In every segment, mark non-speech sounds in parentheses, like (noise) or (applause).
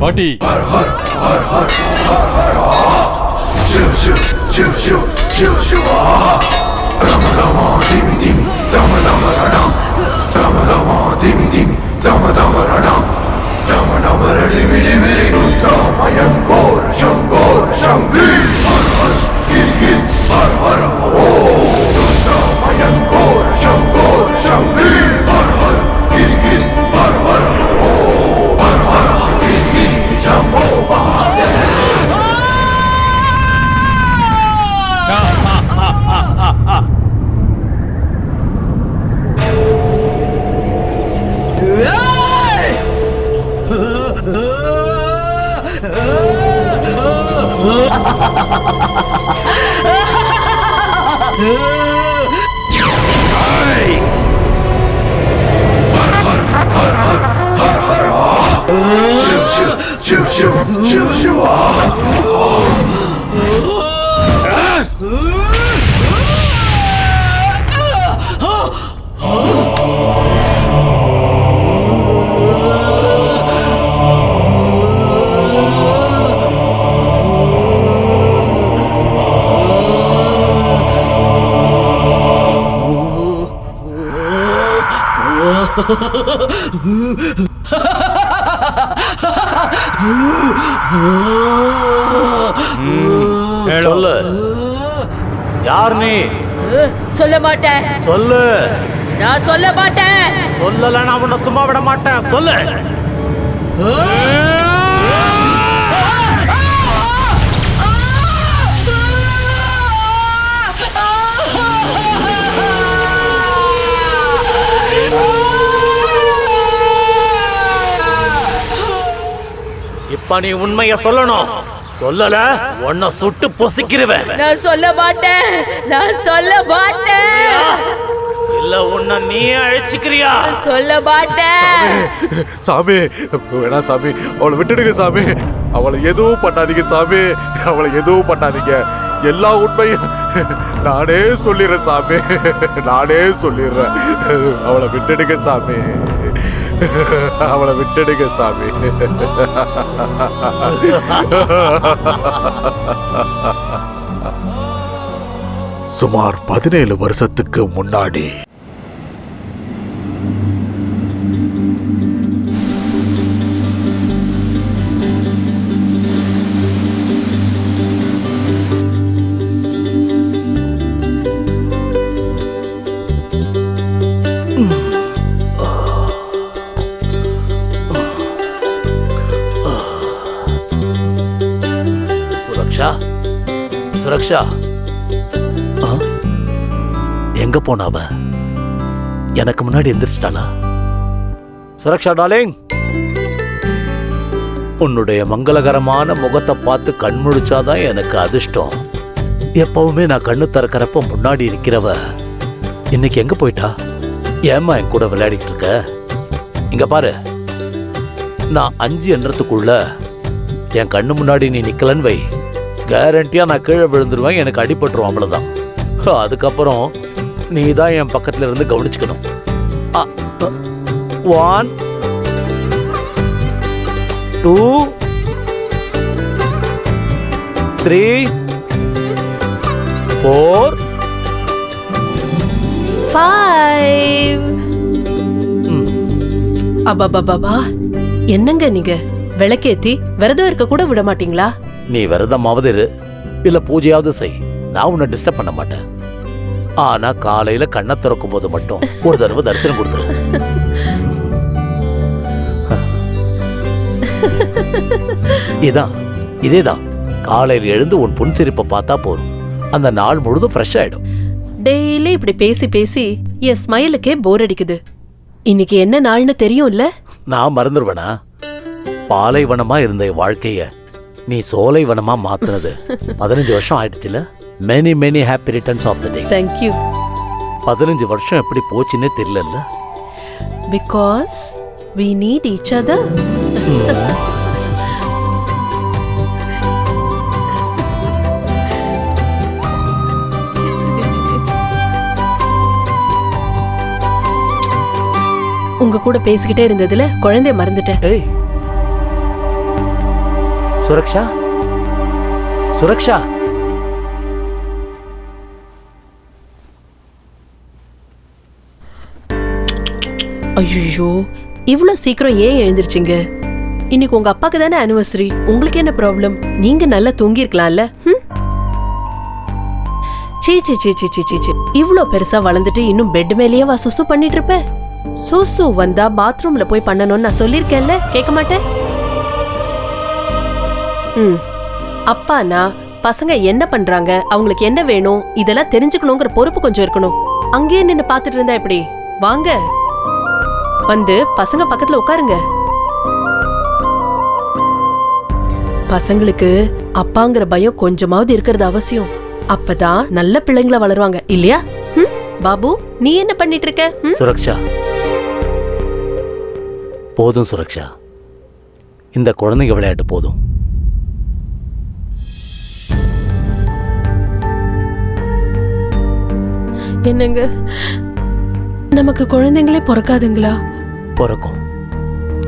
పాటి శివ శివ శివ శివ శివ (laughs) (laughs) Ah! சொல்லு. யார் நீ? சொல்ல மாட்டேன். சொல்லு. நான் சொல்ல மாட்டேன். சொல்லல நான் உன்னை சும்மா விட மாட்டேன். சொல்லு. இப்ப நீ உண்மைய சொல்லணும். சொல்லல உன்னை சுட்டு பொசிக்கிறவன் நான் சொல்ல மாட்டேன். நான் சொல்ல மாட்டேன். இல்ல உன்னை நீ அழிச்சுக்கிறியா? சொல்ல மாட்டேன். சாமி வேணாம் சாமி அவளை விட்டுடுங்க சாமி. அவளை எதுவும் பண்ணாதீங்க சாமி. அவளை எதுவும் பண்ணாதீங்க. எல்லா உண்மையும் நானே சொல்லிடுறேன் சாமி. நானே சொல்லிடுறேன். அவளை விட்டுடுங்க சாமி. அவளை விட்டுடுங்க சாமி. சுமார் பதினேழு வருஷத்துக்கு முன்னாடி ரக்ஷா. ஆ? எங்க போனாவ எனக்கு முன்னாடி எந்திரிச்சிட்டாளா? சுரக்ஷா டாலிங் உன்னுடைய மங்களகரமான முகத்தை பார்த்து கண் முழிச்சாதான் எனக்கு அதிர்ஷ்டம். எப்பவுமே நான் கண்ணு திறக்கிறப்ப முன்னாடி இருக்கிறவ இன்னைக்கு எங்க போயிட்டா? ஏம்மா என் கூட விளையாடிட்டு இருக்க? இங்க பாரு. நான் அஞ்சு எண்ணத்துக்குள்ள என் கண்ணு முன்னாடி நீ நிக்கலன்னு வை. கேரண்டியா நான் கீழே விழுந்துருவேன். எனக்கு அடிபட்டுரும் அவ்வளவுதான். அதுக்கப்புறம் நீ தான் என் பக்கத்துல இருந்து கவனிச்சுக்கணும். One two three four five அபாபாபாபா என்னங்க நீங்க? விளக்கேத்தி விரதம் இருக்க கூட விட மாட்டீங்களா? நீ விரதமாவது இரு. இல்ல பூஜையாவது செய். நான் உன்னை டிஸ்டர்ப் பண்ண மாட்டேன். ஆனா காலையில கண்ணை திறக்கும் போது மட்டும் ஒரு தடவை தரிசனம் கொடுத்துரு. இதான் இதேதான். காலையில் எழுந்து உன் புன்சிரிப்பை பார்த்தா போதும். அந்த நாள் முழுதும் ஃப்ரெஷ் ஆயிடும். டெய்லி இப்படி பேசி பேசி என் ஸ்மைலுக்கே போர் அடிக்குது. இன்னைக்கு என்ன நாள்னு தெரியும்ல? நான் மறந்துடுவேனா பாலைவனமா இருந்த வாழ்க்கைய நீ சோலைவனமா மாத்துனது. பதினஞ்சு வருஷம் ஆயிடுச்சுல? Many many happy returns of the day thank you பதினஞ்சு வருஷம் எப்படி போச்சுன்னே தெரியலல்ல? Because we need each other உங்க கூட பேசிக்கிட்டே இருந்ததுல குழந்தைய மறந்துட்டேன். ஏய் சுரக்ஷா? சுரக்ஷா? ஐயோ இவ்வளோ சீக்கிரம் ஏன் எழுந்திருச்சிங்க? இன்னைக்கு உங்க அப்பாக்கு தானே அனிவர்சரி உங்களுக்கு என்ன ப்ராப்ளம் நீங்க நல்லா தூங்கியிருக்கலாம்ல? சீ சீ சீ சீ சீ சீ சீ இவ்ளோ பெருசா வளர்ந்துட்டு இன்னும் பெட் மேலேயே வா சுசு பண்ணிட்டு இருப்ப. சுசு வந்தா பாத்ரூம்ல போய் பண்ணணும்னு நான் சொல்லியிருக்கேன்ல? கேட்க மாட்டேன்? அப்பானா பசங்க என்ன பண்றாங்க அவங்களுக்கு என்ன வேணும் இதெல்லாம் தெரிஞ்சுக்கணுங்கிற பொறுப்பு கொஞ்சம் இருக்கணும். அங்கேயே நின்னு பார்த்துட்டு இருந்தா எப்படி? வாங்க. வந்து பசங்க பக்கத்துல உட்காருங்க. பசங்களுக்கு அப்பாங்கிற பயம் கொஞ்சமாவது இருக்கிறது அவசியம். அப்பதான் நல்ல பிள்ளைங்களா வளருவாங்க இல்லையா? ம்? பாபு நீ என்ன பண்ணிட்டு இருக்க? ம்? சுரக்ஷா. போதும் சுரக்ஷா. இந்த குழந்தைங்க விளையாட்டு போதும். என்னங்க? நமக்கு குழந்தைங்களே பிறக்காதுங்களா? பிறக்கும்.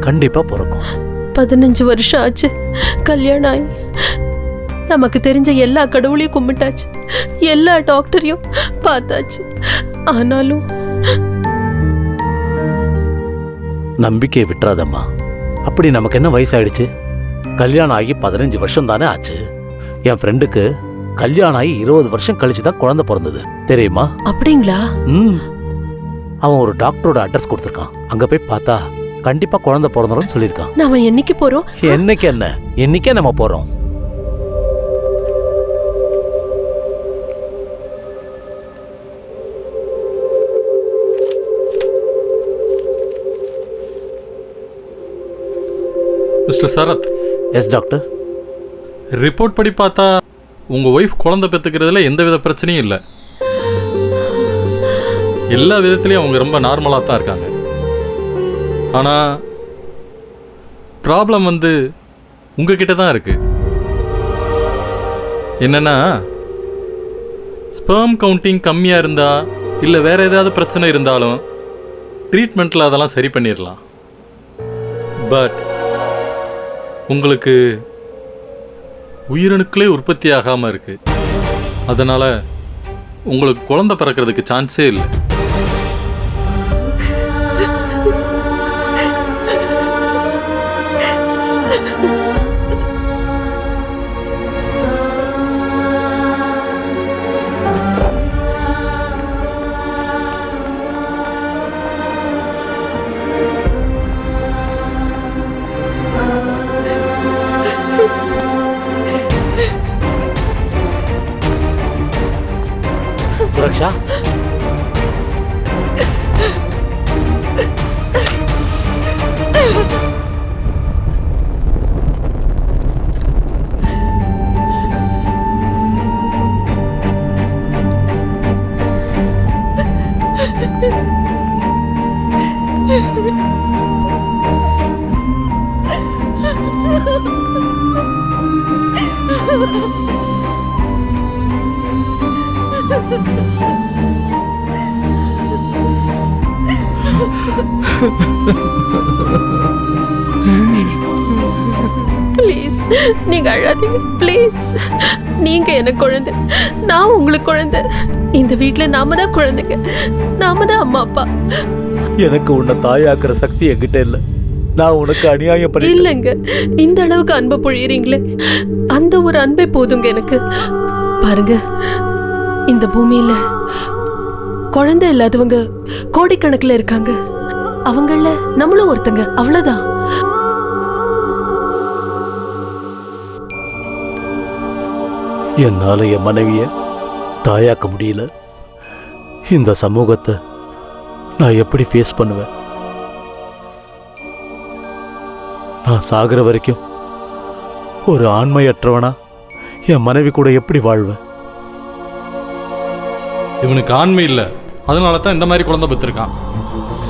கண்டிப்பா பிறக்கும். பதினஞ்சு வருஷம் ஆச்சு. கல்யாணம் ஆகி நமக்கு தெரிஞ்ச எல்லா கடவுளையும் கும்பிட்டாச்சு. எல்லா டாக்டரையும் பார்த்தாச்சு. ஆனாலும் நம்பிக்கையை விட்டுறாதம்மா. அப்படி நமக்கு என்ன வயசாயிடுச்சு? கல்யாணம் ஆகி பதினஞ்சு வருஷம் தானே ஆச்சு. என் ஃப்ரெண்டுக்கு கல்யாணம் ஆகி இருபது வருஷம் கழிச்சு தான் குழந்தை பிறந்தது. தெரியுமா? அப்படிங்களா? ம். அவன் ஒரு டாக்டரோட அட்ரஸ் கொடுத்துருக்கான். அங்க போய் பார்த்தா கண்டிப்பா குழந்தை பிறந்துரும் சொல்லியிருக்கான். நாம என்னைக்கு போறோம்? என்னைக்கு என்ன? இன்னைக்கே நம்ம போறோம். Mister Sarath. Yes doctor. Report படி பார்த்தா உங்கள் ஒய்ஃப் குழந்தை பெற்றுக்கிறதுல எந்த வித பிரச்சனையும் இல்லை. எல்லா விதத்துலேயும் அவங்க ரொம்ப நார்மலாக தான் இருக்காங்க. ஆனால் ப்ராப்ளம் வந்து உங்ககிட்ட தான் இருக்கு. என்னன்னா ஸ்பெர்ம் கவுண்டிங் கம்மியாக இருந்தா இல்லை வேற ஏதாவது பிரச்சனை இருந்தாலும் ட்ரீட்மெண்ட்டில் அதெல்லாம் சரி பண்ணிடலாம் பட் உங்களுக்கு உயிரணுக்களே உற்பத்தி ஆகாமல் இருக்குது அதனால் உங்களுக்கு குழந்தை பிறக்கிறதுக்கு சான்ஸே இல்லை. சுரக்ஷா ப்ளீஸ் நீங்க அழாதீங்க. ப்ளீஸ் நீங்க எனக்கு குழந்தை. நான் உங்களுக்கு குழந்தை. இந்த வீட்ல நாம தான் குழந்தைங்க. நாம தான் அம்மா அப்பா. எனக்கு உன்னை தாயாக்குற சக்தி என்கிட்ட இல்ல. நான் உனக்கு அநியாயம் பண்ணி இல்லைங்க. இந்த அளவுக்கு அன்பை பொழியறீங்களே. அந்த ஒரு அன்பே போதுங்க எனக்கு. பாருங்க. இந்த பூமியில குழந்தை இல்லாதவங்க கோடிக்கணக்குல இருக்காங்க. அவங்கள நம்மளும் ஒருத்தங்க. அவ்வளவுதான். என்னால என் மனைவிய தாயாக்க முடியல. இந்த சமூகத்தை நான் எப்படி ஃபேஸ் பண்ணுவேன்? நான் சாகிற வரைக்கும் ஒரு ஆண்மையற்றவனா என் மனைவி கூட எப்படி வாழ்வேன்? இவனுக்கு ஆண்மை இல்லை. அதனால தான் இந்த மாதிரி குழந்தை பெற்றிருக்கான்.